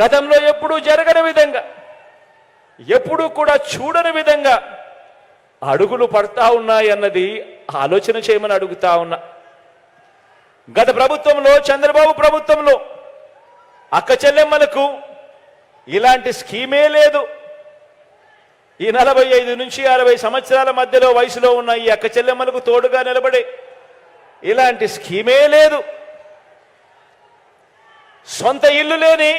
గతంలో ఎప్పుడూ జరగని విధంగా ఎప్పుడూ కూడా చూడని విధంగా అడుగులు పడతా ఉన్నాయన్నది ఆలోచన చేయమని అడుగుతా ఉన్నా. గత ప్రభుత్వంలో చంద్రబాబు ప్రభుత్వంలో అక్క చెల్లెమ్మలకు ఇలాంటి స్కీమే లేదు. ఈ నలభై ఐదు నుంచి అరవై సంవత్సరాల మధ్యలో వయసులో ఉన్న ఈ అక్క చెల్లెమ్మలకు తోడుగా నిలబడే ఇలాంటి స్కీమే లేదు. సొంత ఇల్లు లేని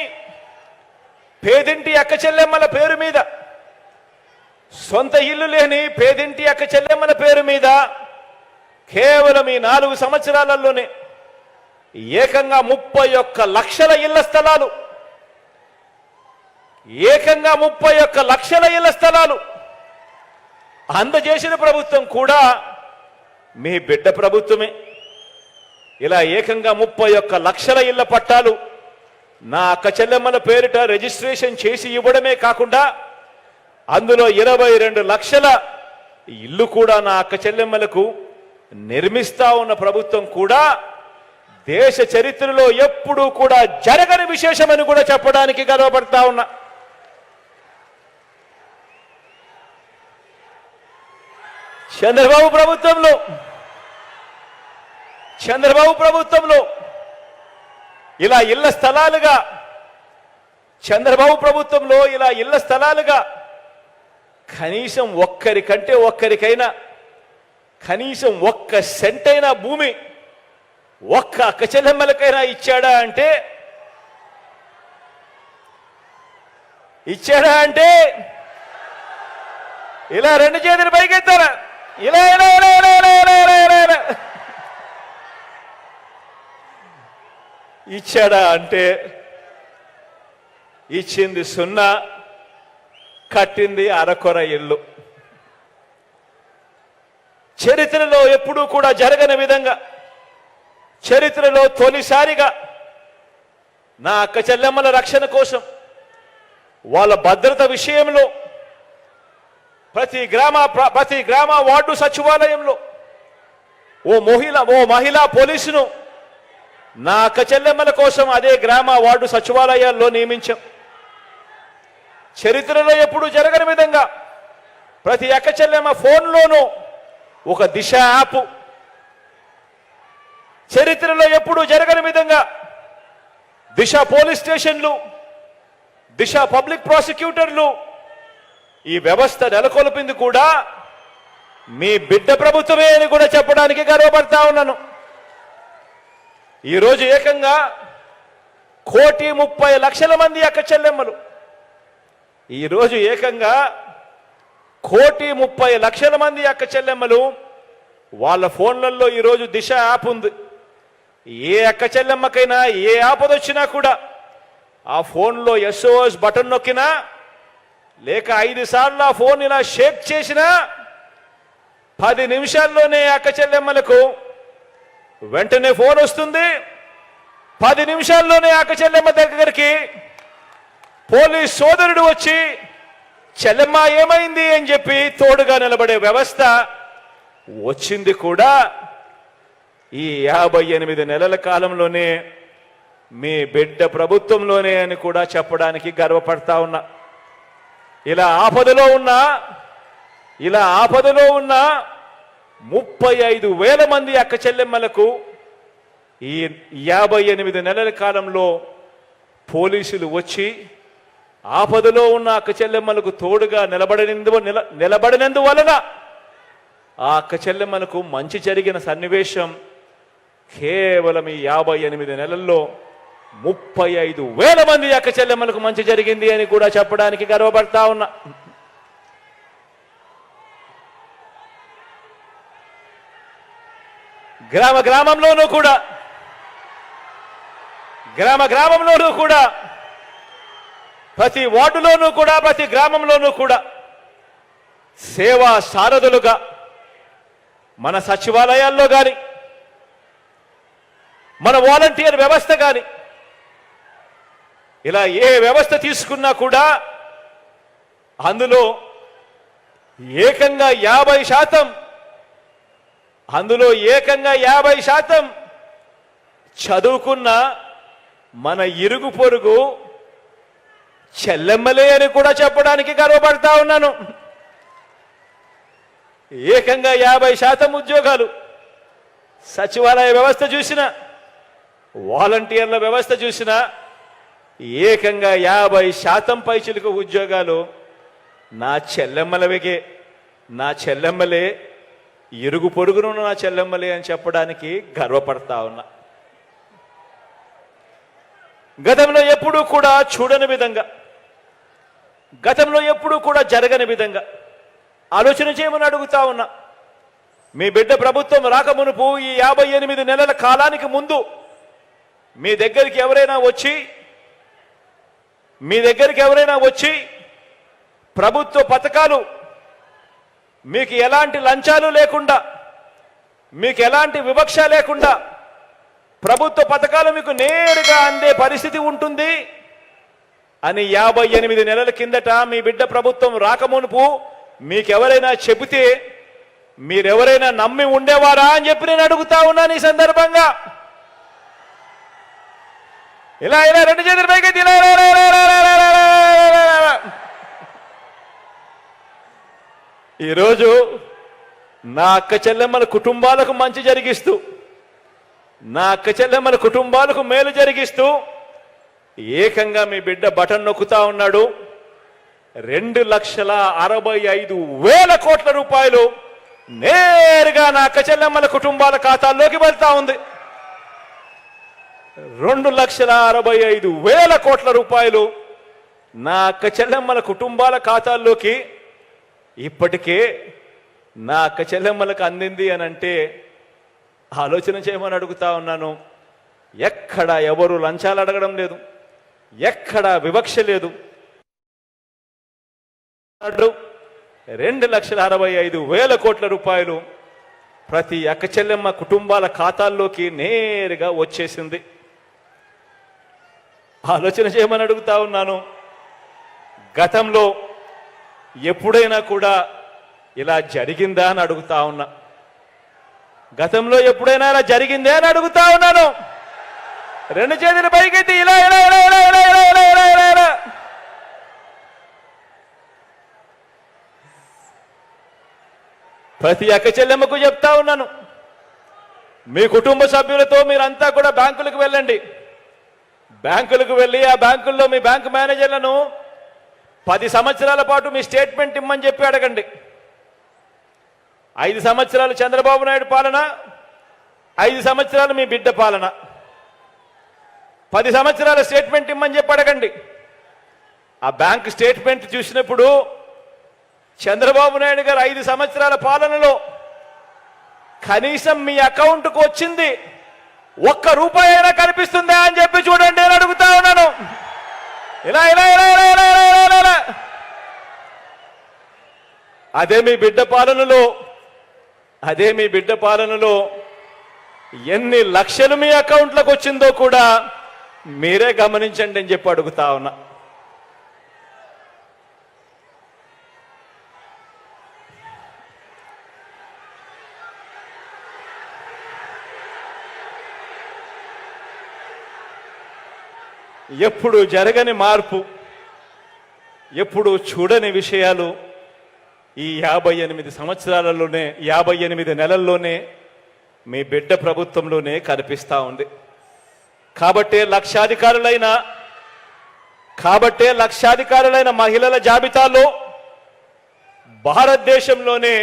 పేదింటి అక్క చెల్లెమ్మల పేరు మీద. సొంత ఇల్లు లేని పేదింటి అక్క చెల్లెమ్మల పేరు మీద కేవలం ఈ నాలుగు సంవత్సరాలలోనే ఏకంగా ముప్పై ఒక్క లక్షల ఇళ్ళ స్థలాలు. ఏకంగా ముప్పై ఒక్క లక్షల ఇళ్ళ స్థలాలు. అందజేసిన ప్రభుత్వం కూడా మీ బిడ్డ ప్రభుత్వమే. ఇలా ఏకంగా ముప్పై ఒక్క లక్షల ఇళ్ళ పట్టాలు నా అక్క చెల్లెమ్మల పేరిట రిజిస్ట్రేషన్ చేసి ఇవ్వడమే కాకుండా అందులో ఇరవై రెండు లక్షల ఇల్లు కూడా నా అక్క చెల్లెమ్మలకు నిర్మిస్తా ఉన్న ప్రభుత్వం కూడా దేశ చరిత్రలో ఎప్పుడూ కూడా జరగని విశేషమని కూడా చెప్పడానికి గర్వపడతా ఉన్నా. చంద్రబాబు ప్రభుత్వంలో చంద్రబాబు ప్రభుత్వంలో ఇలా ఇళ్ళ స్థలాలుగా చంద్రబాబు ప్రభుత్వంలో ఇలా ఇళ్ళ స్థలాలుగా కనీసం ఒక్కరికంటే ఒక్కరికైనా కనీసం ఒక్క సెంటైనా భూమి ఒక్క అక్కచెల్లెమ్మలకైనా ఇచ్చాడా అంటే ఇచ్చాడా అంటే ఇలా రెండు చేతులు పైకెత్తారా? ఇలా ఇలా ఇలా ఇలా ఇలా ఇలా ఇలా ఇలా. ఇచ్చాడా అంటే ఇచ్చింది సున్నా కట్టింది అరకొర ఇల్లు. చరిత్రలో ఎప్పుడూ కూడా జరగని విధంగా చరిత్రలో తొలిసారిగా నా అక్క చెల్లెమ్మల రక్షణ కోసం వాళ్ళ భద్రత విషయంలో ప్రతి గ్రామ ప్రతి గ్రామ వార్డు సచివాలయంలో ఓ మహిళ ఓ మహిళా పోలీసును నా అక్క చెల్లెమ్మల కోసం అదే గ్రామ వార్డు సచివాలయాల్లో నియమించాం. చరిత్రలో ఎప్పుడు జరగని విధంగా ప్రతి అక్క చెల్లెమ్మ ఫోన్లోనూ ఒక దిశ యాప్. చరిత్రలో ఎప్పుడు జరగని విధంగా దిశ పోలీస్ స్టేషన్లు దిశ పబ్లిక్ ప్రాసిక్యూటర్లు ఈ వ్యవస్థ నెలకొల్పింది కూడా మీ బిడ్డ ప్రభుత్వమే అని కూడా చెప్పడానికి గర్వపడతా ఉన్నాను. ఈరోజు ఏకంగా కోటి ముప్పై లక్షల మంది అక్క చెల్లెమ్మలు. ఈరోజు ఏకంగా కోటి ముప్పై లక్షల మంది అక్క చెల్లెమ్మలు వాళ్ళ ఫోన్లలో ఈరోజు దిశ యాప్ ఉంది. ఏ అక్క చెల్లెమ్మకైనా ఏ ఆపద వచ్చినా కూడా ఆ ఫోన్లో ఎస్ఓఎస్ బటన్ నొక్కినా లేక ఐదు సార్లు ఆ ఫోన్ ఇలా షేక్ చేసినా పది నిమిషాల్లోనే అక్క చెల్లెమ్మలకు వెంటనే ఫోన్ వస్తుంది. పది నిమిషాల్లోనే ఆక చెల్లెమ్మ దగ్గరికి పోలీస్ సోదరుడు వచ్చి చెల్లెమ్మ ఏమైంది? అని చెప్పి తోడుగా నిలబడే వ్యవస్థ వచ్చింది కూడా. ఈ యాభై ఎనిమిది నెలల కాలంలోనే మీ బిడ్డ ప్రభుత్వంలోనే అని కూడా చెప్పడానికి గర్వపడతా ఉన్నా. ఇలా ఆపదలో ఉన్నా ఇలా ఆపదలో ఉన్న ముప్పై ఐదు వేల మంది అక్క చెల్లెమ్మలకు ఈ యాభై ఎనిమిది నెలల కాలంలో పోలీసులు వచ్చి ఆపదలో ఉన్న అక్క చెల్లెమ్మలకు తోడుగా నిలబడినందు నిల నిలబడినందువలన ఆ అక్క చెల్లెమ్మలకు మంచి జరిగిన సన్నివేశం కేవలం ఈ యాభై ఎనిమిది నెలల్లో ముప్పై ఐదు వేల మంది అక్క చెల్లెమ్మలకు మంచి జరిగింది అని కూడా చెప్పడానికి గర్వపడతా ఉన్నా. గ్రామ గ్రామంలోనూ కూడా. గ్రామ గ్రామంలోనూ కూడా. ప్రతి వార్డులోనూ కూడా ప్రతి గ్రామంలోనూ కూడా. సేవా సారథులుగా మన సచివాలయాల్లో కానీ మన వాలంటీర్ వ్యవస్థ కానీ ఇలా ఏ వ్యవస్థ తీసుకున్నా కూడా అందులో ఏకంగా యాభై శాతం అందులో ఏకంగా యాభై శాతం చదువుకున్న మన ఇరుగు పొరుగు చెల్లెమ్మలే అని కూడా చెప్పడానికి గర్వపడతా ఉన్నాను. ఏకంగా యాభై శాతం ఉద్యోగాలు సచివాలయ వ్యవస్థ చూసిన వాలంటీర్ల వ్యవస్థ చూసిన ఏకంగా యాభై శాతం పైచిలుకు ఉద్యోగాలు నా చెల్లెమ్మలవికే నా చెల్లెమ్మలే ఇరుగు పొరుగును నా చెల్లెమ్మలే అని చెప్పడానికి గర్వపడతా ఉన్నా. గతంలో ఎప్పుడూ కూడా చూడని విధంగా గతంలో ఎప్పుడూ కూడా జరగని విధంగా ఆలోచన చేయమని అడుగుతా ఉన్నా. మీ బిడ్డ ప్రభుత్వం రాకమునుపు ఈ యాభై ఎనిమిది నెలల కాలానికి ముందు మీ దగ్గరికి ఎవరైనా వచ్చి మీ దగ్గరికి ఎవరైనా వచ్చి ప్రభుత్వ పథకాలు మీకు ఎలాంటి లంచాలు లేకుండా మీకు ఎలాంటి వివక్ష లేకుండా ప్రభుత్వ పథకాలు మీకు నేరుగా అందే పరిస్థితి ఉంటుంది అని యాభై ఎనిమిది నెలల కిందట మీ బిడ్డ ప్రభుత్వం రాకమునుపు మీకెవరైనా చెబితే మీరెవరైనా నమ్మి ఉండేవారా అని చెప్పి నేను అడుగుతా ఉన్నాను ఈ సందర్భంగా ఇలా ఇలా రెండు చేతుల పైకి ఇలా ఈరోజు నా అక్క చెల్లెమ్మల కుటుంబాలకు మంచి జరిగిస్తూ నా అక్క చెల్లెమ్మల కుటుంబాలకు మేలు జరిగిస్తూ ఏకంగా మీ బిడ్డ బటన్ నొక్కుతా ఉన్నాడు. రెండు లక్షల అరవై ఐదు వేల కోట్ల రూపాయలు నేరుగా నా అక్క చెల్లెమ్మల కుటుంబాల ఖాతాల్లోకి వెళ్తా ఉంది. రెండు లక్షల అరవై ఐదు వేల కోట్ల రూపాయలు నా అక్క చెల్లెమ్మల కుటుంబాల ఖాతాల్లోకి ఇప్పటికే నా అక్క చెల్లెమ్మలకు అందింది అని అంటే ఆలోచన చేయమని అడుగుతా ఉన్నాను. ఎక్కడ ఎవరు లంచాలు అడగడం లేదు. ఎక్కడ వివక్ష లేదు. రెండు లక్షల అరవై ఐదు వేల కోట్ల రూపాయలు ప్రతి అక్క చెల్లెమ్మ కుటుంబాల ఖాతాల్లోకి నేరుగా వచ్చేసింది. ఆలోచన చేయమని అడుగుతా ఉన్నాను. గతంలో ఎప్పుడైనా కూడా ఇలా జరిగిందా అని అడుగుతా ఉన్నా గతంలో ఎప్పుడైనా ఇలా జరిగిందే అని అడుగుతా ఉన్నాను రెండు చేతులు పైకెత్తి ఇలా ఇలా ఇలా ఇలా ఇలా ఇలా ఇలా ఇలా ఇలా ఇలా ప్రతి అక్క చెల్లెమ్మకు చెప్తా ఉన్నాను మీ కుటుంబ సభ్యులతో మీరంతా కూడా బ్యాంకులకు వెళ్ళండి బ్యాంకులకు వెళ్ళి ఆ బ్యాంకుల్లో మీ బ్యాంకు మేనేజర్లను పది సంవత్సరాల పాటు మీ స్టేట్మెంట్ ఇమ్మని చెప్పి అడగండి. ఐదు సంవత్సరాలు చంద్రబాబు నాయుడు పాలన ఐదు సంవత్సరాలు మీ బిడ్డ పాలన. పది సంవత్సరాల స్టేట్మెంట్ ఇమ్మని చెప్పి అడగండి. ఆ బ్యాంక్ స్టేట్మెంట్ చూసినప్పుడు చంద్రబాబు నాయుడు గారు ఐదు సంవత్సరాల పాలనలో కనీసం మీ అకౌంట్కు వచ్చింది ఒక్క రూపాయి అయినా కనిపిస్తుందా అని చెప్పి చూడండి అని అడుగుతా ఉన్నాను. ఇలా ఇలా ఇలా ఇలా ఇలా ఇలా ఇలా అదే మీ బిడ్డ పాలనలో అదే మీ బిడ్డ పాలనలో ఎన్ని లక్షలు మీ అకౌంట్లకు వచ్చిందో కూడా మీరే గమనించండి అని చెప్పి అడుగుతా ఉన్నా. ఎప్పుడు జరగని మార్పు ఎప్పుడు చూడని విషయాలు ఈ యాభై ఎనిమిది సంవత్సరాలలోనే యాభై ఎనిమిది నెలల్లోనే మీ బిడ్డ ప్రభుత్వంలోనే కనిపిస్తూ ఉంది. కాబట్టే లక్షాధికారులైన కాబట్టే లక్షాధికారులైన మహిళల జాబితాలో భారతదేశంలోనే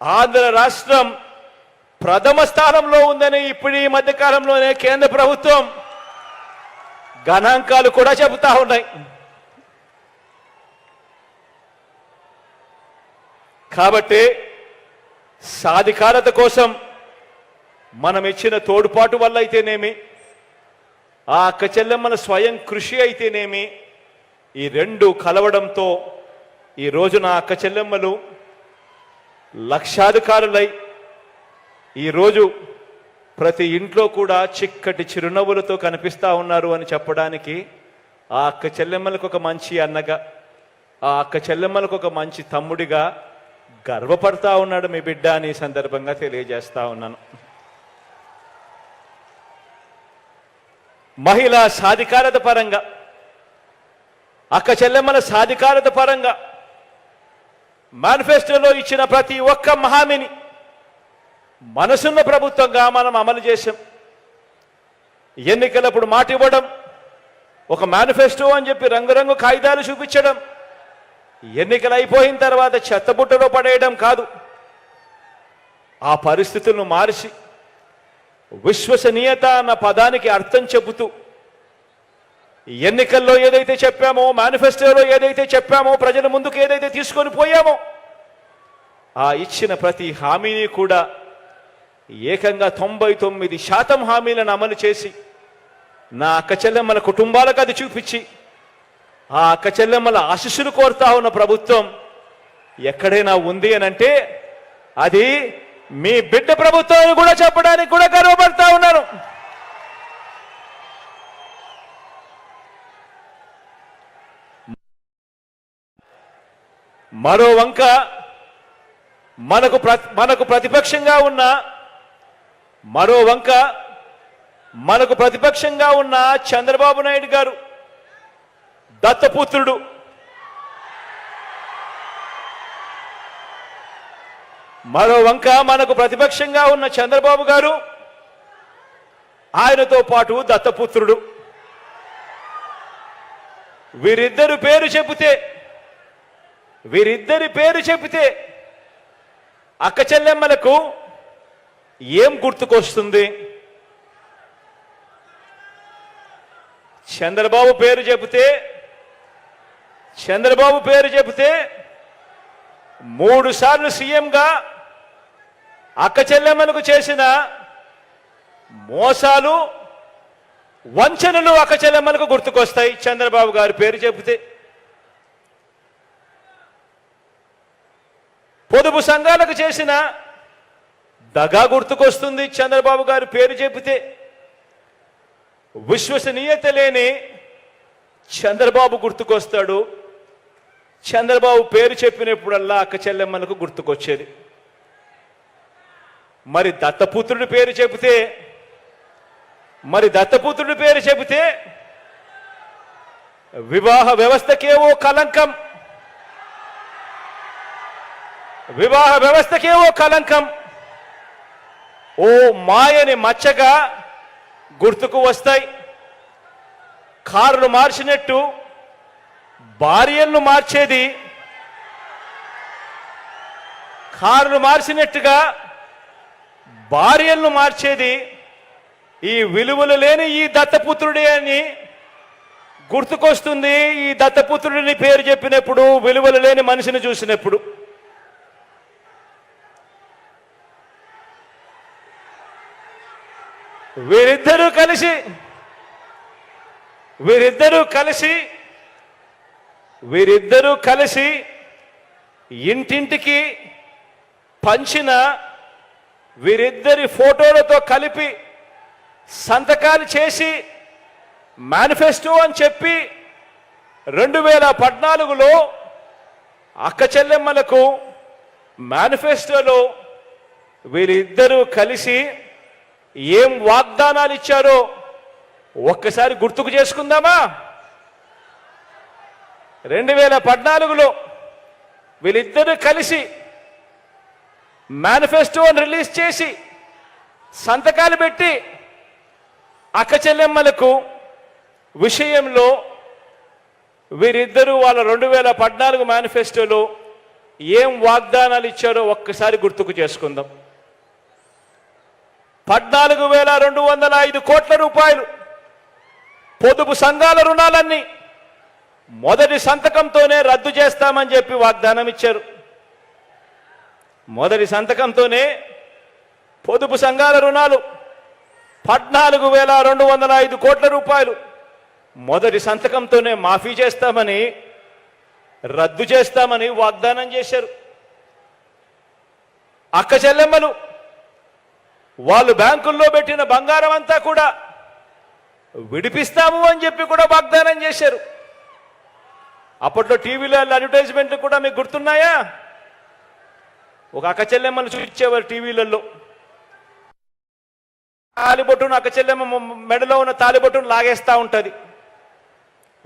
ఆంధ్ర రాష్ట్రం ప్రథమ స్థానంలో ఉందని ఇప్పుడు ఈ మధ్యకాలంలోనే కేంద్ర ప్రభుత్వం గణాంకాలు కూడా చెబుతా ఉన్నాయి. కాబట్టి సాధికారత కోసం మనం ఇచ్చిన తోడ్పాటు వల్ల అయితేనేమి ఆ అక్క చెల్లెమ్మల స్వయం కృషి అయితేనేమి ఈ రెండు కలవడంతో ఈ రోజున నా అక్క చెల్లెమ్మలు లక్షాధికారులై ఈరోజు ప్రతి ఇంట్లో కూడా చిక్కటి చిరునవ్వులతో కనిపిస్తా ఉన్నారు అని చెప్పడానికి ఆ అక్క చెల్లెమ్మలకు ఒక మంచి అన్నగా ఆ అక్క చెల్లెమ్మలకు ఒక మంచి తమ్ముడిగా గర్వపడతా ఉన్నాడు మీ బిడ్డ అని సందర్భంగా తెలియజేస్తా ఉన్నాను. మహిళ సాధికారత పరంగా అక్క చెల్లెమ్మల సాధికారత పరంగా మేనిఫెస్టోలో ఇచ్చిన ప్రతి ఒక్క హామీని మనసున్న ప్రభుత్వంగా మనం అమలు చేశాం. ఎన్నికలప్పుడు మాట ఇవ్వడం ఒక మేనిఫెస్టో అని చెప్పి రంగురంగు కాగితాలు చూపించడం ఎన్నికలు అయిపోయిన తర్వాత చెత్తబుట్టలో పడేయడం కాదు. ఆ పరిస్థితులను మార్చి విశ్వసనీయత అన్న పదానికి అర్థం చెబుతూ ఎన్నికల్లో ఏదైతే చెప్పామో మేనిఫెస్టోలో ఏదైతే చెప్పామో ప్రజల ముందుకు ఏదైతే తీసుకొని పోయామో ఆ ఇచ్చిన ప్రతి హామీని కూడా ఏకంగా తొంభై తొమ్మిది శాతం హామీలను అమలు చేసి నా అక్కచెల్లెమ్మల కుటుంబాలకు అది చూపించి ఆ అక్కచెల్లెమ్మల ఆశీస్సులు కోరుతా ఉన్న ప్రభుత్వం ఎక్కడైనా ఉంది అని అంటే అది మీ బిడ్డ ప్రభుత్వం కూడా చెప్పడానికి కూడా గర్వపడతా ఉన్నాను మరో వంక మనకు ప్ర- మనకు ప్రతిపక్షంగా ఉన్న మరో వంక మనకు ప్రతిపక్షంగా ఉన్న చంద్రబాబు నాయుడు గారు దత్తపుత్రుడు. మరో వంక మనకు ప్రతిపక్షంగా ఉన్న చంద్రబాబు గారు ఆయనతో పాటు దత్తపుత్రుడు. వీరిద్దరు పేరు చెబితే వీరిద్దరి పేరు చెబితే అక్క చెల్లెమ్మలకు ఏం గుర్తుకొస్తుంది? చంద్రబాబు పేరు చెబితే చంద్రబాబు పేరు చెబితే మూడు సార్లు సీఎంగా అక్క చెల్లెమ్మలకు చేసిన మోసాలు వంచనలు అక్క చెల్లెమ్మలకు గుర్తుకొస్తాయి. చంద్రబాబు గారి పేరు చెబితే పొదుపు సంఘాలకు చేసిన దగా గుర్తుకొస్తుంది. చంద్రబాబు గారు పేరు చెబితే విశ్వసనీయత లేని చంద్రబాబు గుర్తుకొస్తాడు. చంద్రబాబు పేరు చెప్పినప్పుడల్లా అక్క చెల్లెమ్మలకు గుర్తుకొచ్చేది. మరి దత్తపుత్రుడి పేరు చెబితే మరి దత్తపుత్రుడి పేరు చెబితే వివాహ వ్యవస్థకేవో కలంకం వివాహ వ్యవస్థకేవో కలంకం ఓ మాయని మచ్చగా గుర్తుకు వస్తాయి. కారులు మార్చినట్టు భార్యలను మార్చేది. కారులు మార్చినట్టుగా భార్యలను మార్చేది. ఈ విలువలు లేని ఈ దత్తపుత్రుడే అని గుర్తుకొస్తుంది. ఈ దత్తపుత్రుడిని పేరు చెప్పినప్పుడు విలువలు లేని మనిషిని చూసినప్పుడు. వీరిద్దరూ కలిసి వీరిద్దరూ కలిసి వీరిద్దరూ కలిసి ఇంటింటికి పంచిన వీరిద్దరి ఫోటోలతో కలిపి సంతకాలు చేసి మేనిఫెస్టో అని చెప్పి రెండు వేల పద్నాలుగులో అక్క చెల్లెమ్మలకు మేనిఫెస్టోలో వీరిద్దరూ కలిసి ఏం వాగ్దానాలు ఇచ్చారో ఒక్కసారి గుర్తుకు చేసుకుందామా? రెండు వేల పద్నాలుగులో వీళ్ళిద్దరూ కలిసి మేనిఫెస్టోని రిలీజ్ చేసి సంతకాలు పెట్టి అక్క చెల్లెమ్మలకు విషయంలో వీరిద్దరూ వాళ్ళ రెండు వేల పద్నాలుగు మేనిఫెస్టోలో ఏం వాగ్దానాలు ఇచ్చారో ఒక్కసారి గుర్తుకు చేసుకుందాం. పద్నాలుగు వేల రెండు వందల ఐదు కోట్ల రూపాయలు. పొదుపు సంఘాల రుణాలన్నీ మొదటి సంతకంతోనే రద్దు చేస్తామని చెప్పి వాగ్దానం ఇచ్చారు. మొదటి సంతకంతోనే పొదుపు సంఘాల రుణాలు పద్నాలుగు వేల రెండు వందల ఐదు కోట్ల రూపాయలు. మొదటి సంతకంతోనే మాఫీ చేస్తామని రద్దు చేస్తామని వాగ్దానం చేశారు. అక్క చెల్లెమ్మలు వాళ్ళు బ్యాంకుల్లో పెట్టిన బంగారం అంతా కూడా విడిపిస్తాము అని చెప్పి కూడా వాగ్దానం చేశారు. అప్పట్లో టీవీలో అడ్వర్టైజ్మెంట్లు కూడా మీకు గుర్తున్నాయా? ఒక అక్కచెల్లెమ్మను చూపించేవారు టీవీలలో. తాలిబొట్టును అక్క చెల్లెమ్మ మెడలో ఉన్న తాలిబొట్టును లాగేస్తూ ఉంటుంది.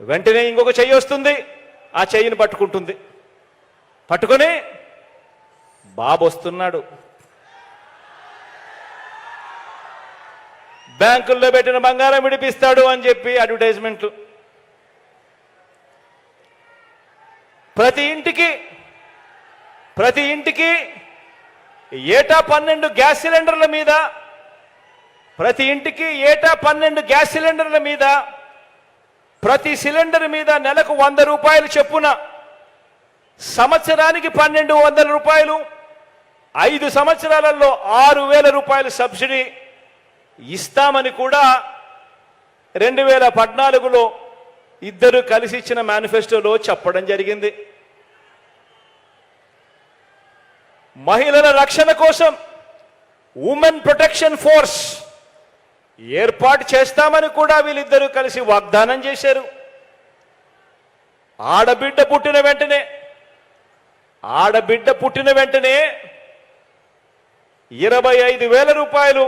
వెంటనే ఇంకొక చెయ్యి వస్తుంది ఆ చెయ్యిని పట్టుకుంటుంది. పట్టుకొని బాబు వస్తున్నాడు బ్యాంకుల్లో పెట్టిన బంగారం విడిపిస్తాడు అని చెప్పి అడ్వర్టైజ్మెంట్లు. ప్రతి ఇంటికి ప్రతి ఇంటికి ఏటా పన్నెండు గ్యాస్ సిలిండర్ల మీద ప్రతి ఇంటికి ఏటా పన్నెండు గ్యాస్ సిలిండర్ల మీద ప్రతి సిలిండర్ మీద నెలకు వంద రూపాయలు చెప్పున సంవత్సరానికి పన్నెండు వందల రూపాయలు ఐదు సంవత్సరాలలో ఆరు వేల రూపాయలు సబ్సిడీ ఇస్తామని కూడా రెండు వేల పద్నాలుగులో ఇద్దరు కలిసి ఇచ్చిన మేనిఫెస్టోలో చెప్పడం జరిగింది. మహిళల రక్షణ కోసం ఉమెన్ ప్రొటెక్షన్ ఫోర్స్ ఏర్పాటు చేస్తామని కూడా వీళ్ళిద్దరూ కలిసి వాగ్దానం చేశారు. ఆడబిడ్డ పుట్టిన వెంటనే ఆడబిడ్డ పుట్టిన వెంటనే ఇరవై ఐదు వేల రూపాయలు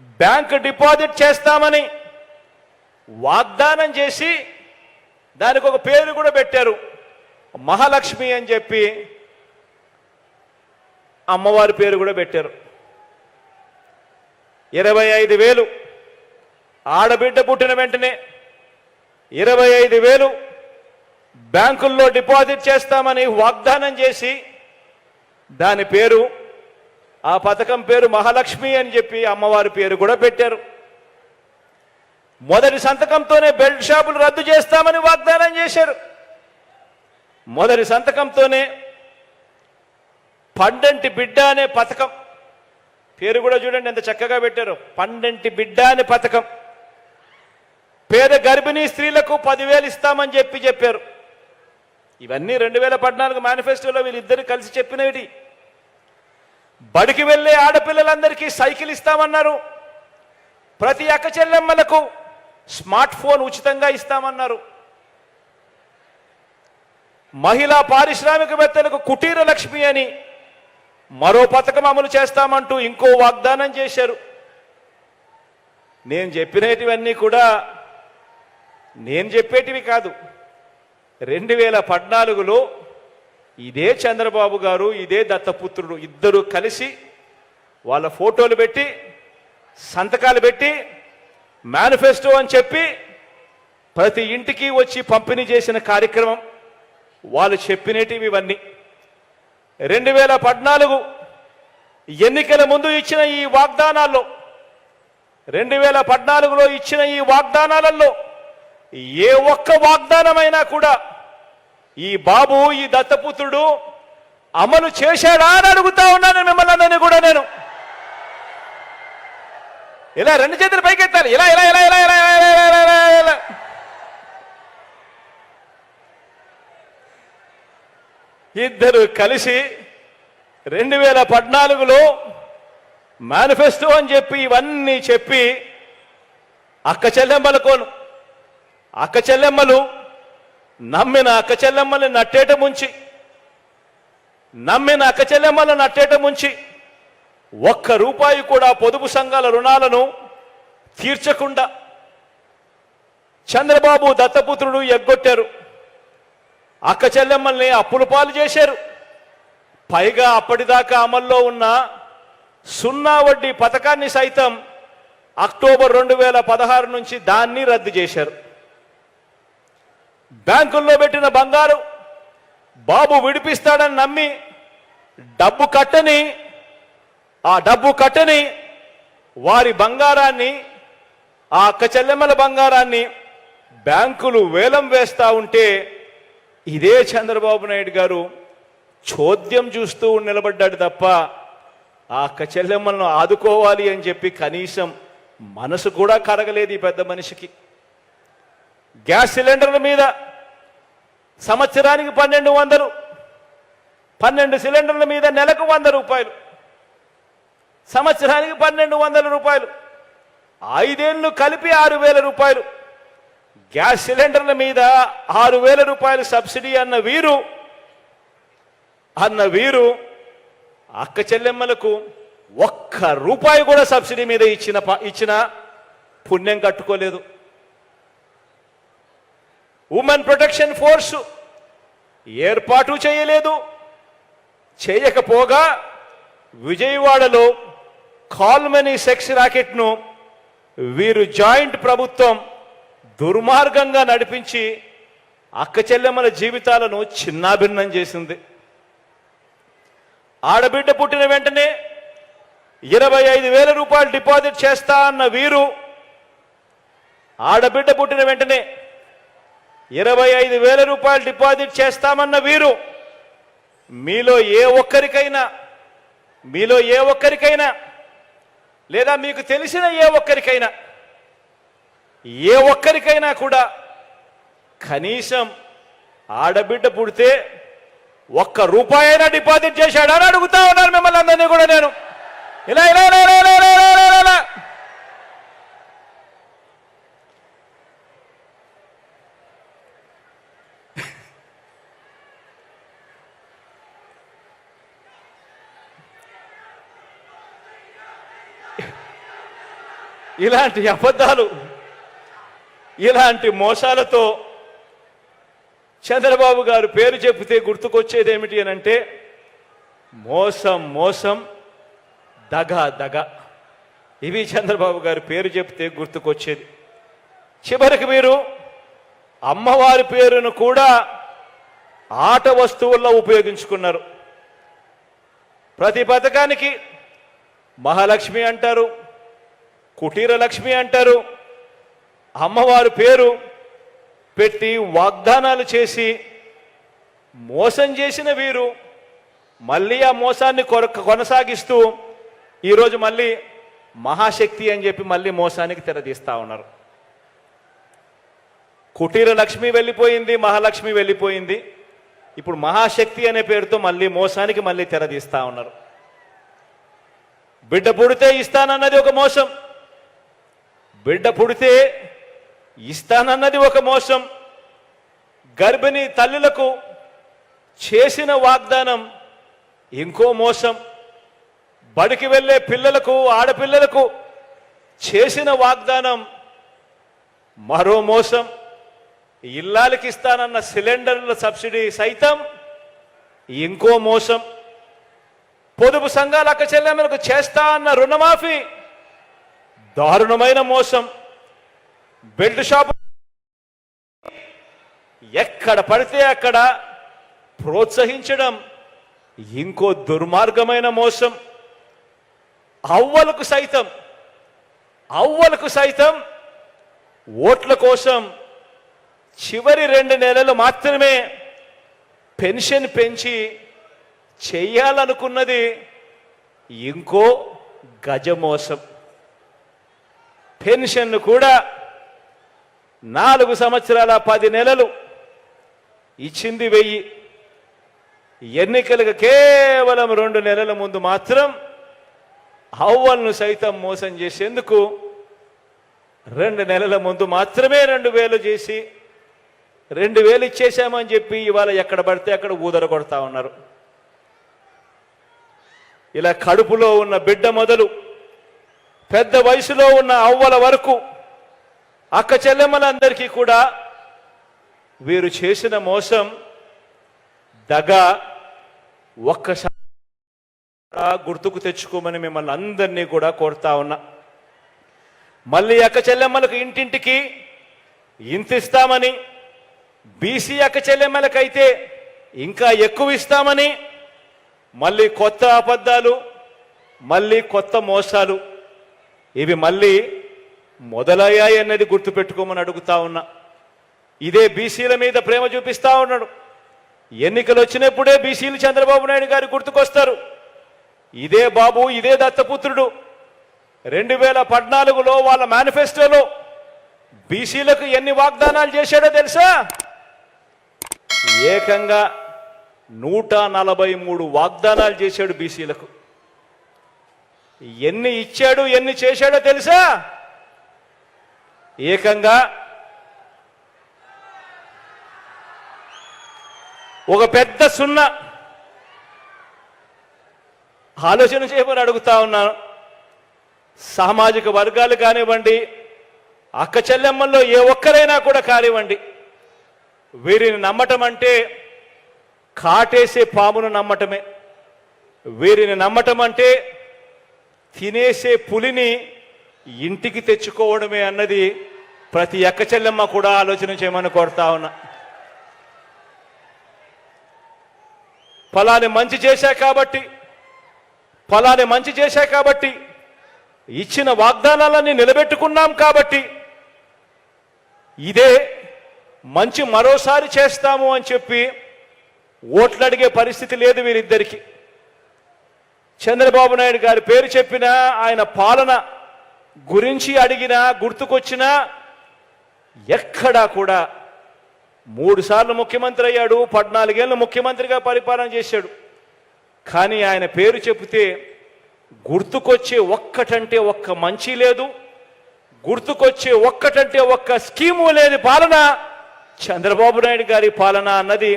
బ్యాంక్ డిపాజిట్ చేస్తామని వాగ్దానం చేసి దానికి ఒక పేరు కూడా పెట్టారు. మహాలక్ష్మి అని చెప్పి అమ్మవారి పేరు కూడా పెట్టారు. ఇరవై ఐదు వేలు. ఆడబిడ్డ పుట్టిన వెంటనే ఇరవై ఐదు వేలు బ్యాంకుల్లో డిపాజిట్ చేస్తామని వాగ్దానం చేసి దాని పేరు ఆ పథకం పేరు మహాలక్ష్మి అని చెప్పి అమ్మవారి పేరు కూడా పెట్టారు. మొదటి సంతకంతోనే బెల్ట్ షాపులు రద్దు చేస్తామని వాగ్దానం చేశారు. మొదటి సంతకంతోనే పండంటి బిడ్డ అనే పథకం. పేరు కూడా చూడండి ఎంత చక్కగా పెట్టారు. పండంటి బిడ్డ అనే పథకం. పేద గర్భిణీ స్త్రీలకు పదివేలు ఇస్తామని చెప్పి చెప్పారు. ఇవన్నీ రెండు వేల పద్నాలుగు మేనిఫెస్టోలో వీళ్ళిద్దరు కలిసి చెప్పినవి. బడికి వెళ్ళే ఆడపిల్లలందరికీ సైకిల్ ఇస్తామన్నారు. ప్రతి అక్క చెల్లెమ్మలకు స్మార్ట్ ఫోన్ ఉచితంగా ఇస్తామన్నారు. మహిళా పారిశ్రామికవేత్తలకు కుటీర లక్ష్మి అని మరో పథకం అమలు చేస్తామంటూ ఇంకో వాగ్దానం చేశారు. నేను చెప్పినటివన్నీ కూడా నేను చెప్పేటివి కాదు. రెండు వేల పద్నాలుగులో ఇదే చంద్రబాబు గారు ఇదే దత్తపుత్రుడు ఇద్దరు కలిసి వాళ్ళ ఫోటోలు పెట్టి సంతకాలు పెట్టి మేనిఫెస్టో అని చెప్పి ప్రతి ఇంటికి వచ్చి పంపిణీ చేసిన కార్యక్రమం వాళ్ళు చెప్పినటివి ఇవన్నీ. రెండు వేల పద్నాలుగు ఎన్నికల ముందు ఇచ్చిన ఈ వాగ్దానాల్లో రెండు వేల పద్నాలుగులో ఇచ్చిన ఈ వాగ్దానాలలో ఏ ఒక్క వాగ్దానమైనా కూడా ఈ బాబు ఈ దత్తపుత్రుడు అమలు చేశాడా అని అడుగుతా ఉన్నాను మిమ్మల్ని కూడా నేను ఇలా రెండు చేతులు పైకెత్తాలి ఇలా ఇలా ఇలా ఇలా ఇలా ఇలా ఇలా ఇలా ఇలా ఇలా ఇలా ఇద్దరు కలిసి రెండు వేల పద్నాలుగులో మేనిఫెస్టో అని చెప్పి ఇవన్నీ చెప్పి అక్క చెల్లెమ్మలకోను అక్క చెల్లెమ్మలు నమ్మిన అక్క చెల్లెమ్మల్ని నట్టేట ముంచి నమ్మిన అక్క చెల్లెమ్మలను నట్టేట ముంచి ఒక్క రూపాయి కూడా పొదుపు సంఘాల రుణాలను తీర్చకుండా చంద్రబాబు దత్తపుత్రుడు ఎగ్గొట్టారు. అక్క చెల్లెమ్మల్ని అప్పుల పాలు చేశారు. పైగా అప్పటిదాకా అమల్లో ఉన్న సున్నా వడ్డీ పథకాన్ని సైతం అక్టోబర్ రెండు వేల పదహారు నుంచి దాన్ని రద్దు చేశారు. బ్యాంకుల్లో పెట్టిన బంగారు బాబు విడిపిస్తాడని నమ్మి డబ్బు కట్టని ఆ డబ్బు కట్టని వారి బంగారాన్ని ఆ అక్క చెల్లెమ్మల బంగారాన్ని బ్యాంకులు వేలం వేస్తా ఉంటే ఇదే చంద్రబాబు నాయుడు గారు చోద్యం చూస్తూ నిలబడ్డాడు తప్ప ఆ అక్క చెల్లెమ్మలను ఆదుకోవాలి అని చెప్పి కనీసం మనసు కూడా కరగలేదు ఈ పెద్ద మనిషికి. గ్యాస్ సిలిండర్ల మీద సంవత్సరానికి పన్నెండు వందలు పన్నెండు సిలిండర్ల మీద నెలకు వంద రూపాయలు సంవత్సరానికి పన్నెండు వందల రూపాయలు ఐదేళ్ళు కలిపి ఆరు వేల రూపాయలు. గ్యాస్ సిలిండర్ల మీద ఆరు వేల రూపాయలు సబ్సిడీ అన్న వీరు అన్న వీరు అక్క చెల్లెమ్మలకు ఒక్క రూపాయి కూడా సబ్సిడీ మీద ఇచ్చిన ఇచ్చిన పుణ్యం కట్టుకోలేదు. ఉమెన్ ప్రొటెక్షన్ ఫోర్స్ ఏర్పాటు చేయలేదు. చేయకపోగా విజయవాడలో కాల్మనీ సెక్స్ రాకెట్ను వీరు జాయింట్ ప్రభుత్వం దుర్మార్గంగా నడిపించి అక్క చెల్లెమ్మల జీవితాలను చిన్నాభిన్నం చేసింది. ఆడబిడ్డ పుట్టిన వెంటనే ఇరవై ఐదు వేల రూపాయలు డిపాజిట్ చేస్తా అన్న వీరు ఆడబిడ్డ పుట్టిన వెంటనే ఇరవై ఐదు వేల రూపాయలు డిపాజిట్ చేస్తామన్న వీరు. మీలో ఏ ఒక్కరికైనా మీలో ఏ ఒక్కరికైనా లేదా మీకు తెలిసిన ఏ ఒక్కరికైనా ఏ ఒక్కరికైనా కూడా కనీసం ఆడబిడ్డ పుడితే ఒక్క రూపాయైనా డిపాజిట్ చేశాడని అని అడుగుతా ఉన్నాను మిమ్మల్ని అందరినీ కూడా నేను. ఇలా ఇలా ఇలా ఇలా ఇలా ఇలాంటి అబద్ధాలు ఇలాంటి మోసాలతో చంద్రబాబు గారు పేరు చెప్తే గుర్తుకొచ్చేది ఏమిటి అని అంటే మోసం మోసం దగ దగ. ఇవి చంద్రబాబు గారు పేరు చెప్తే గుర్తుకొచ్చేది. చివరికి మీరు అమ్మవారి పేరును కూడా ఆట వస్తువుల్లో ఉపయోగించుకున్నారు. ప్రతి పథకానికి మహాలక్ష్మి అంటారు కుటీర లక్ష్మి అంటారు. అమ్మవారి పేరు పెట్టి వాగ్దానాలు చేసి మోసం చేసిన వీరు మళ్ళీ ఆ మోసాన్ని కొనసాగిస్తూ ఈరోజు మళ్ళీ మహాశక్తి అని చెప్పి మళ్ళీ మోసానికి తెరదీస్తా ఉన్నారు. కుటీర లక్ష్మి వెళ్ళిపోయింది మహాలక్ష్మి వెళ్ళిపోయింది. ఇప్పుడు మహాశక్తి అనే పేరుతో మళ్ళీ మోసానికి మళ్ళీ తెరదీస్తా ఉన్నారు. బిడ్డ పుడితే ఇస్తానన్నది ఒక మోసం. బిడ్డ పుడితే ఇస్తానన్నది ఒక మోసం. గర్భిణీ తల్లులకు చేసిన వాగ్దానం ఇంకో మోసం. బడికి వెళ్ళే పిల్లలకు ఆడపిల్లలకు చేసిన వాగ్దానం మరో మోసం. ఇల్లాలకి ఇస్తానన్న సిలిండర్ల సబ్సిడీ సైతం ఇంకో మోసం. పొదుపు సంఘాల అక్క చెల్లెమ్మలకు చేస్తా అన్న రుణమాఫీ దారుణమైన మోసం. బెల్ట్ షాప్ ఎక్కడ పడితే అక్కడ ప్రోత్సహించడం ఇంకో దుర్మార్గమైన మోసం. అవ్వలకు సైతం అవ్వలకు సైతం ఓట్ల కోసం చివరి రెండు నెలలు మాత్రమే పెన్షన్ పెంచి చేయాలనుకున్నది ఇంకో గజమోసం పెన్షన్ కూడా నాలుగు సంవత్సరాల పది నెలలు ఇచ్చింది వెయ్యి. ఎన్నికలకు కేవలం రెండు నెలల ముందు మాత్రం అవ్వలను సైతం మోసం చేసేందుకు రెండు నెలల ముందు మాత్రమే రెండు వేలు చేసి రెండు వేలు ఇచ్చేసామని చెప్పి ఇవాళ ఎక్కడ పడితే అక్కడ ఊదర కొడతా ఉన్నారు. ఇలా కడుపులో ఉన్న బిడ్డ మొదలు పెద్ద వయసులో ఉన్న అవ్వల వరకు అక్క చెల్లెమ్మలందరికీ కూడా వీరు చేసిన మోసం దగ ఒక్కసారి గుర్తుకు తెచ్చుకోమని మిమ్మల్ని అందరినీ కూడా కోరుతా ఉన్నా. మళ్ళీ అక్క చెల్లెమ్మలకు ఇంటింటికి ఇంత ఇస్తామని బీసీ అక్క చెల్లెమ్మలకైతే ఇంకా ఎక్కువ ఇస్తామని మళ్ళీ కొత్త అబద్ధాలు మళ్ళీ కొత్త మోసాలు. ఇవి మళ్ళీ మొదలయ్యాయన్నది గుర్తుపెట్టుకోమని అడుగుతా ఉన్నా. ఇదే బీసీల మీద ప్రేమ చూపిస్తా ఉన్నాడు. ఎన్నికలు వచ్చినప్పుడే బీసీలు చంద్రబాబు నాయుడు గారి గుర్తుకొస్తారు. ఇదే బాబు ఇదే దత్తపుత్రుడు. రెండు వేల పద్నాలుగులో వాళ్ళ మేనిఫెస్టోలో బీసీలకు ఎన్ని వాగ్దానాలు చేశాడో తెలుసా? ఏకంగా నూట నలభై మూడు వాగ్దానాలు చేశాడు బీసీలకు. ఎన్ని ఇచ్చాడు ఎన్ని చేశాడో తెలుసా? ఏకంగా ఒక పెద్ద సున్నా. ఆలోచన చేయమని అడుగుతా ఉన్నాను సామాజిక వర్గాలు కానివ్వండి అక్క చెల్లెమ్మల్లో ఏ ఒక్కరైనా కూడా కానివ్వండి వీరిని నమ్మటం అంటే కాటేసే పామును నమ్మటమే. వీరిని నమ్మటం అంటే తినేసే పులిని ఇంటికి తెచ్చుకోవడమే అన్నది ప్రతి ఎక్క చెల్లెమ్మ కూడా ఆలోచన చేయమని కోరుతా ఉన్నా. ఫలాన్ని మంచి చేశా కాబట్టి ఫలాన్ని మంచి చేశా కాబట్టి ఇచ్చిన వాగ్దానాలన్నీ నిలబెట్టుకున్నాం కాబట్టి ఇదే మంచి మరోసారి చేస్తాము అని చెప్పి ఓట్లు అడిగే పరిస్థితి లేదు వీరిద్దరికి. చంద్రబాబు నాయుడు గారి పేరు చెప్పినా ఆయన పాలన గురించి అడిగినా గుర్తుకొచ్చినా ఎక్కడా కూడా మూడుసార్లు ముఖ్యమంత్రి అయ్యాడు పద్నాలుగేళ్ళు ముఖ్యమంత్రిగా పరిపాలన చేశాడు. కానీ ఆయన పేరు చెబితే గుర్తుకొచ్చే ఒక్కటంటే ఒక్క మంచి లేదు గుర్తుకొచ్చే ఒక్కటంటే ఒక్క స్కీము లేని పాలన చంద్రబాబు నాయుడు గారి పాలన అన్నది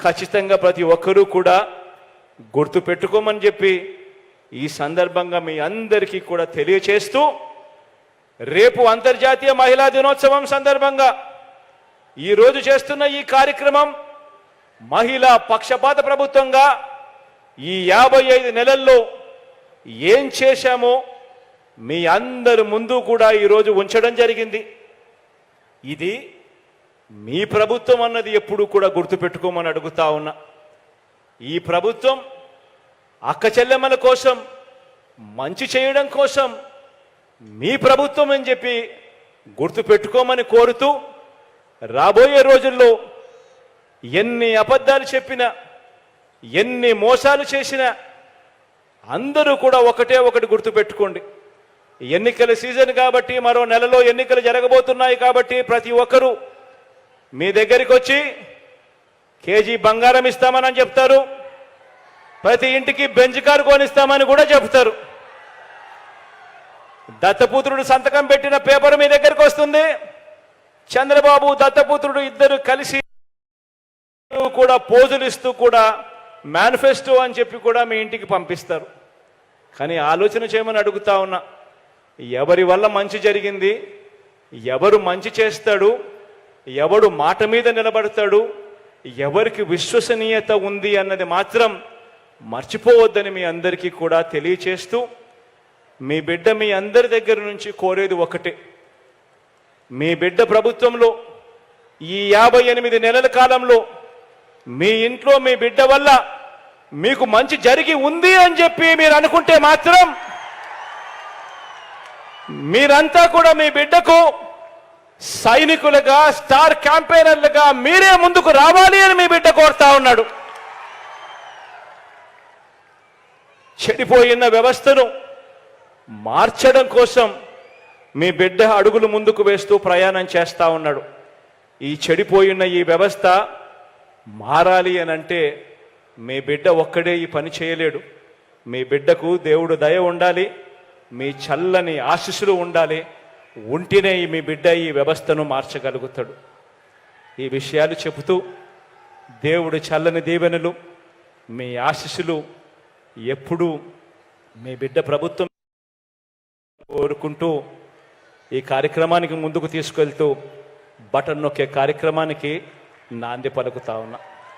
ఖచ్చితంగా ప్రతి ఒక్కరూ కూడా గుర్తు పెట్టుకోమని చెప్పి ఈ సందర్భంగా మీ అందరికీ కూడా తెలియచేస్తూ రేపు అంతర్జాతీయ మహిళా దినోత్సవం సందర్భంగా ఈరోజు చేస్తున్న ఈ కార్యక్రమం మహిళా పక్షపాత ప్రభుత్వంగా ఈ యాభై ఐదు నెలల్లో ఏం చేశామో మీ అందరి ముందు కూడా ఈరోజు ఉంచడం జరిగింది. ఇది మీ ప్రభుత్వం అన్నది ఎప్పుడు కూడా గుర్తుపెట్టుకోమని అడుగుతా ఉన్నా. ఈ ప్రభుత్వం అక్క చెల్లెమ్మల కోసం మంచి చేయడం కోసం మీ ప్రభుత్వం అని చెప్పి గుర్తుపెట్టుకోమని కోరుతూ రాబోయే రోజుల్లో ఎన్ని అబద్ధాలు చెప్పినా ఎన్ని మోసాలు చేసినా అందరూ కూడా ఒకటే ఒకటి గుర్తుపెట్టుకోండి ఎన్నికల సీజన్ కాబట్టి మరో నెలలో ఎన్నికలు జరగబోతున్నాయి కాబట్టి ప్రతి ఒక్కరూ మీ దగ్గరికి వచ్చి కేజీ బంగారం ఇస్తామని చెప్తారు. ప్రతి ఇంటికి బెంచ్ కారు కొనిస్తామని కూడా చెప్తారు. దత్తపుత్రుడు సంతకం పెట్టిన పేపర్ మీ దగ్గరకు వస్తుంది. చంద్రబాబు దత్తపుత్రుడు ఇద్దరు కలిసి కూడా పోజులు ఇస్తూ కూడా మేనిఫెస్టో అని చెప్పి కూడా మీ ఇంటికి పంపిస్తారు. కానీ ఆలోచన చేయమని అడుగుతా ఉన్నా ఎవరి వల్ల మంచి జరిగింది? ఎవరు మంచి చేస్తాడు? ఎవడు మాట మీద నిలబడతాడు? ఎవరికి విశ్వసనీయత ఉంది అన్నది మాత్రం మర్చిపోవద్దని మీ అందరికీ కూడా తెలియచేస్తూ మీ బిడ్డ మీ అందరి దగ్గర నుంచి కోరేది ఒకటే. మీ బిడ్డ ప్రభుత్వంలో ఈ యాభై ఎనిమిది నెలల కాలంలో మీ ఇంట్లో మీ బిడ్డ వల్ల మీకు మంచి జరిగి ఉంది అని చెప్పి మీరు అనుకుంటే మాత్రం మీరంతా కూడా మీ బిడ్డకు సైనికులుగా స్టార్ క్యాంపెయినర్లుగా మీరే ముందుకు రావాలి అని మీ బిడ్డ కోరుతా ఉన్నాడు. చెడిపోయిన వ్యవస్థను మార్చడం కోసం మీ బిడ్డ అడుగులు ముందుకు వేస్తూ ప్రయాణం చేస్తూ ఉన్నాడు. ఈ చెడిపోయిన ఈ వ్యవస్థ మారాలి అని అంటే మీ బిడ్డ ఒక్కడే ఈ పని చేయలేడు. మీ బిడ్డకు దేవుడు దయ ఉండాలి. మీ చల్లని ఆశీస్సులు ఉండాలి. ఉంటేనే మీ బిడ్డ ఈ వ్యవస్థను మార్చగలుగుతాడు. ఈ విషయాలు చెబుతూ దేవుడు చల్లని దీవెనలు మీ ఆశీస్సులు ఎప్పుడూ మీ బిడ్డ ప్రభుత్వం కోరుకుంటూ ఈ కార్యక్రమానికి ముందుకు తీసుకెళ్తూ బటన్ నొక్కే కార్యక్రమానికి నాంది పలుకుతా ఉన్నా.